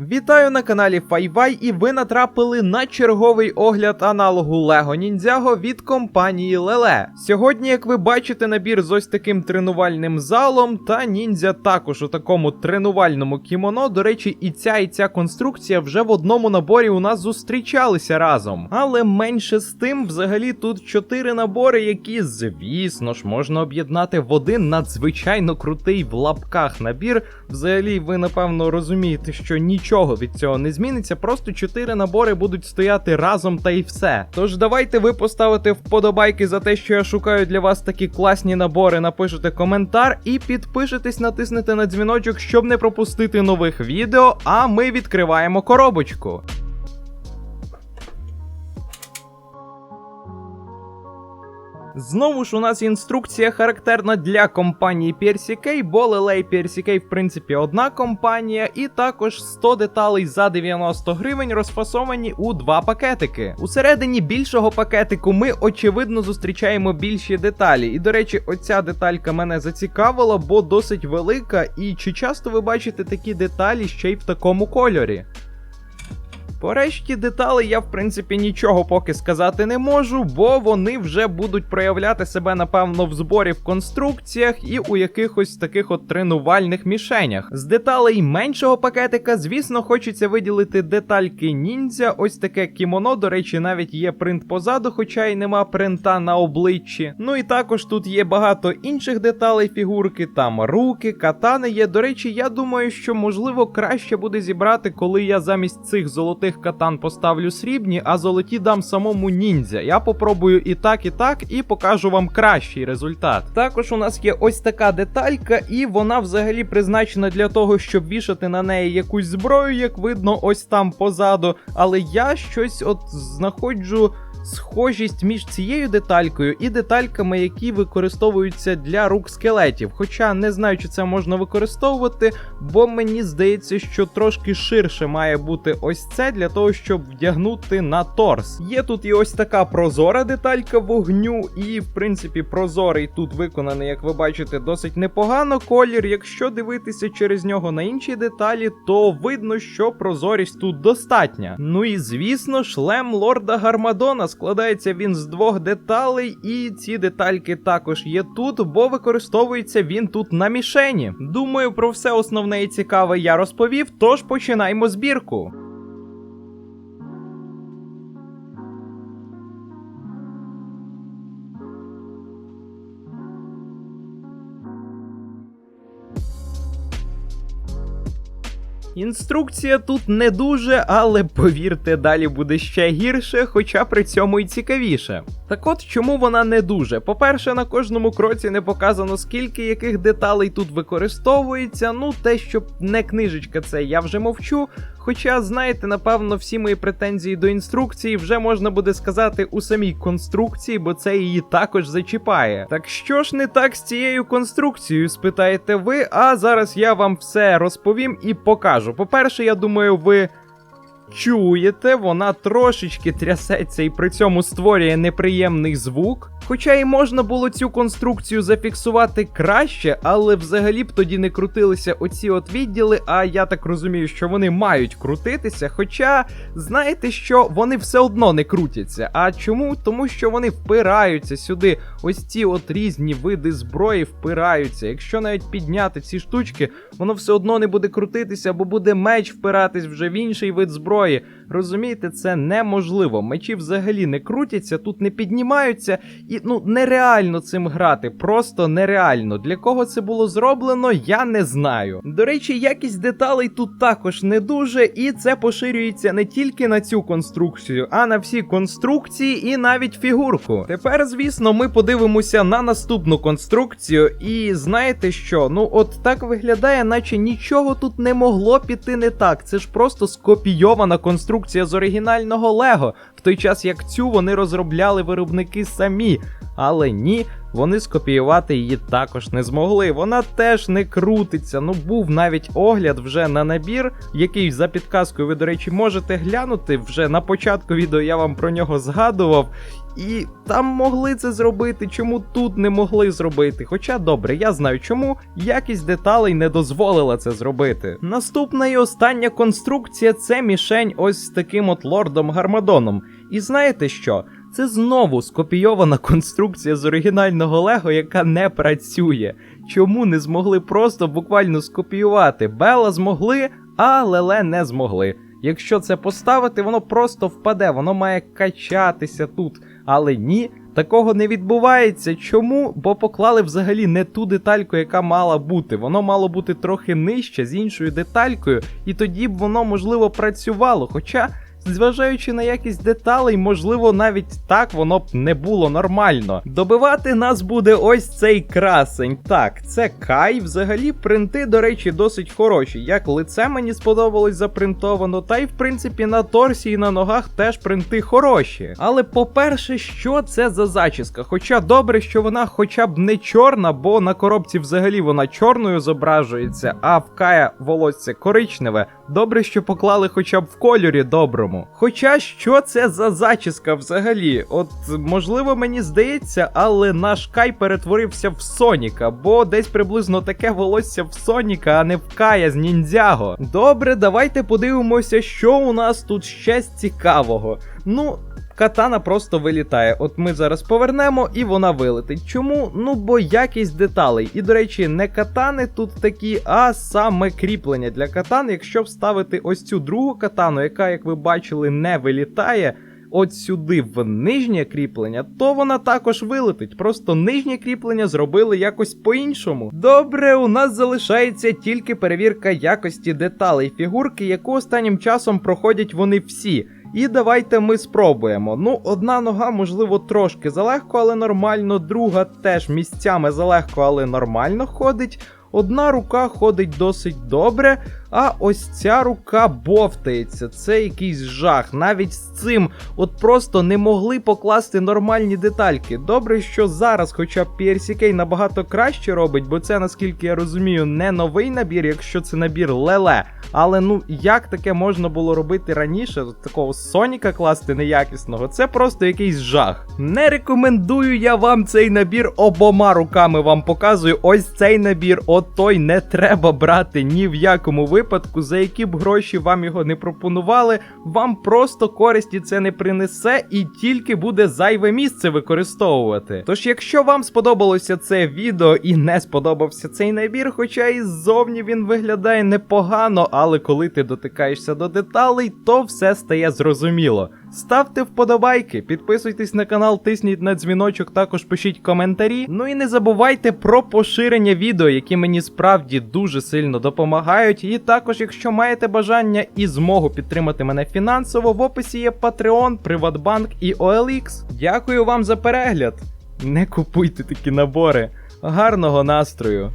Вітаю на каналі Файвай, і ви натрапили на черговий огляд аналогу Lego Ninjago від компанії Lele. Сьогодні, як ви бачите, набір з ось таким тренувальним залом та ніндзя також у такому тренувальному кімоно. До речі, і ця і ця конструкція вже в одному наборі у нас зустрічалися разом. Але менше з тим, взагалі тут чотири набори, які, звісно ж, можна об'єднати в один надзвичайно крутий в лапках набір. Взагалі, ви напевно розумієте, що нічого від цього не зміниться, просто чотири набори будуть стояти разом та й все. Тож давайте ви поставите вподобайки за те, що я шукаю для вас такі класні набори, напишете коментар і підпишитесь, натиснете на дзвіночок, щоб не пропустити нових відео. А ми відкриваємо коробочку. Знову ж у нас інструкція характерна для компанії PRCK, бо і PRCK, в принципі, одна компанія, і також 100 деталей за 90 гривень розфасовані у два пакетики. Усередині більшого пакетику ми очевидно зустрічаємо більші деталі. І до речі, оця деталька мене зацікавила, бо досить велика. І чи часто ви бачите такі деталі ще й в такому кольорі? По решті деталей я, в принципі, нічого поки сказати не можу, бо вони вже будуть проявляти себе, напевно, в зборі в конструкціях і у якихось таких от тренувальних мішенях. З деталей меншого пакетика, звісно, хочеться виділити детальки ніндзя. Ось таке кімоно. До речі, навіть є принт позаду, хоча й нема принта на обличчі. Ну і також тут є багато інших деталей фігурки, там руки, катани є. До речі, я думаю, що можливо краще буде зібрати, коли я замість цих золотих катан поставлю срібні, а золоті дам самому ніндзя. Я попробую і так, і так, і покажу вам кращий результат. Також у нас є ось така деталька, і вона взагалі призначена для того, щоб вішати на неї якусь зброю, як видно, ось там позаду. Але я щось от знаходжу. Схожість між цією деталькою і детальками, які використовуються для рук скелетів. Хоча не знаю, чи це можна використовувати, бо мені здається, що трошки ширше має бути ось це для того, щоб вдягнути на торс. Є тут і ось така прозора деталька вогню, і в принципі прозорий тут виконаний, як ви бачите, досить непогано колір. Якщо дивитися через нього на інші деталі, то видно, що прозорість тут достатня. Ну і звісно, шлем лорда Гармадона складається він з двох деталей, і ці детальки також є тут, бо використовується він тут на мішені. Думаю, про все основне і цікаве я розповів, тож починаємо збірку. Інструкція тут не дуже, але повірте, далі буде ще гірше, хоча при цьому і цікавіше. Так от чому вона не дуже? По-перше, на кожному кроці не показано, скільки яких деталей тут використовується. Ну, те, що не книжечка, це я вже мовчу. Хоча, знаєте, напевно, всі мої претензії до інструкції вже можна буде сказати у самій конструкції, бо це її також зачіпає. Так що ж не так з цією конструкцією, спитаєте ви, а зараз я вам все розповім і покажу. По-перше, я думаю, ви. Чуєте, вона трошечки трясеться і при цьому створює неприємний звук. Хоча і можна було цю конструкцію зафіксувати краще, але взагалі б тоді не крутилися оці от відділи, а я так розумію, що вони мають крутитися. Хоча, знаєте що, вони все одно не крутяться. А чому? Тому що вони впираються сюди. Ось ці от різні види зброї впираються. Якщо навіть підняти ці штучки, воно все одно не буде крутитися, бо буде меч впиратись вже в інший вид зброї. Розумієте, це неможливо. Мечі взагалі не крутяться, тут не піднімаються, і ну нереально цим грати. Просто нереально. Для кого це було зроблено, я не знаю. До речі, якість деталей тут також не дуже, і це поширюється не тільки на цю конструкцію, а на всі конструкції і навіть фігурку. Тепер, звісно, ми подивимося на наступну конструкцію, і знаєте що? Ну, от так виглядає, наче нічого тут не могло піти не так. Це ж просто скопійована конструкція з оригінального Лего. В той час як цю вони розробляли виробники самі. Але ні, вони скопіювати її також не змогли. Вона теж не крутиться. Ну був навіть огляд вже на набір, який за підказкою ви, до речі, можете глянути. Вже на початку відео я вам про нього згадував. І там могли це зробити, чому тут не могли зробити. Хоча добре, я знаю чому. Якість деталей не дозволила це зробити. Наступна і остання конструкція це мішень ось з таким от лордом Гармадоном. І знаєте що? Це знову скопійована конструкція з оригінального Лего, яка не працює. Чому не змогли просто буквально скопіювати? Бела змогли, а Леле не змогли. Якщо це поставити, воно просто впаде, воно має качатися тут. Але ні, такого не відбувається. Чому? Бо поклали взагалі не ту детальку, яка мала бути. Воно мало бути трохи нижче з іншою деталькою, і тоді б воно можливо працювало. Хоча. Зважаючи на якість деталей, можливо, навіть так воно б не було нормально. Добивати нас буде ось цей красень. Так, це Кай. Взагалі, принти, до речі, досить хороші. Як лице мені сподобалось запринтовано, та й в принципі на торсі і на ногах теж принти хороші. Але по-перше, що це за зачіска? Хоча добре, що вона хоча б не чорна, бо на коробці взагалі вона чорною зображується, а в Кая волосся коричневе. Добре, що поклали хоча б в кольорі доброму. Хоча що це за зачіска взагалі? От можливо мені здається, але наш Кай перетворився в Соніка, бо десь приблизно таке волосся в Соніка, а не в Кая з ніндзяго. Добре, давайте подивимося, що у нас тут ще з цікавого. Ну. Катана просто вилітає. От ми зараз повернемо і вона вилетить. Чому? Ну бо якість деталей. І, до речі, не катани тут такі, а саме кріплення для катан. Якщо вставити ось цю другу катану, яка, як ви бачили, не вилітає. От сюди в нижнє кріплення, то вона також вилетить. Просто нижнє кріплення зробили якось по-іншому. Добре, у нас залишається тільки перевірка якості деталей фігурки, яку останнім часом проходять вони всі. І давайте ми спробуємо. Ну, одна нога, можливо, трошки залегко, але нормально. Друга теж місцями залегко, але нормально ходить. Одна рука ходить досить добре, а ось ця рука бовтається. Це якийсь жах. Навіть з цим от просто не могли покласти нормальні детальки. Добре, що зараз, хоча б PRCK набагато краще робить, бо це, наскільки я розумію, не новий набір, якщо це набір леле. Але ну як таке можна було робити раніше? Такого Соніка класти неякісного, це просто якийсь жах. Не рекомендую я вам цей набір обома руками вам показую. Ось цей набір, от той не треба брати ні в якому випадку, за які б гроші вам його не пропонували. Вам просто користі це не принесе і тільки буде зайве місце використовувати. Тож, якщо вам сподобалося це відео і не сподобався цей набір, хоча і ззовні він виглядає непогано, але коли ти дотикаєшся до деталей, то все стає зрозуміло. Ставте вподобайки, підписуйтесь на канал, тисніть на дзвіночок, також пишіть коментарі. Ну і не забувайте про поширення відео, які мені справді дуже сильно допомагають. І також, якщо маєте бажання і змогу підтримати мене фінансово, в описі є Patreon, Приватбанк і OLX. Дякую вам за перегляд. Не купуйте такі набори. Гарного настрою!